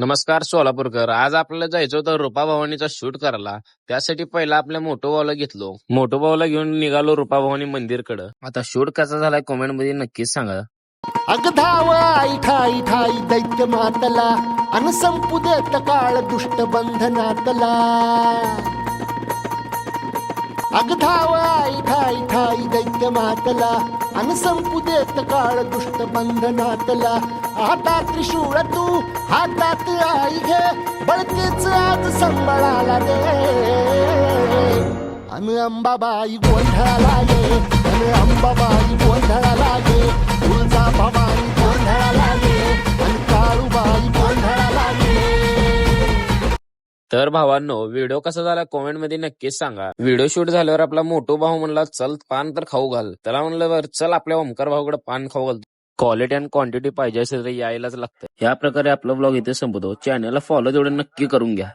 नमस्कार सोलापूरकर. आज आपल्याला जायचं होतं रुपा भवानीचा शूट करायला. त्यासाठी पहिला आपल्या मोठो भाऊला घेतलो. मोठो भाऊला घेऊन निघालो रुपा भवानी मंदिरकडे. आता शूट कसा झालाय कमेंटमध्ये नक्कीच सांगा. अग धाव आई ठाई ठाई दैत्य मातला. अन संपू देत काळ दुष्ट बंधनातला. अग धाव आई ठाई ठाई दैत्य मातला. अन संपू देत काळ दुष्ट बंधनातला आता त्रिशूळ तू हातात आई घे. बळतेच आज संबळाला दे. अन अंबाबाई गोंधळाला ये अन अंबाबाई तर भावांनो व्हिडिओ कसा झाला कॉमेंटमध्ये नक्कीच सांगा. व्हिडिओ शूट झाल्यावर आपला मोठो भाऊ म्हणला चल पान तर खाऊ घाल. त्याला म्हणलं चल आपल्या ओमकार भाऊकडे पान खाऊ घाल क्वालिटी आणि क्वांटिटी पाहिजे असेल तर यायलाच लागतं. या प्रकारे आपला ब्लॉग इथे संपतो. चॅनलला फॉलो तेवढं नक्की करून घ्या.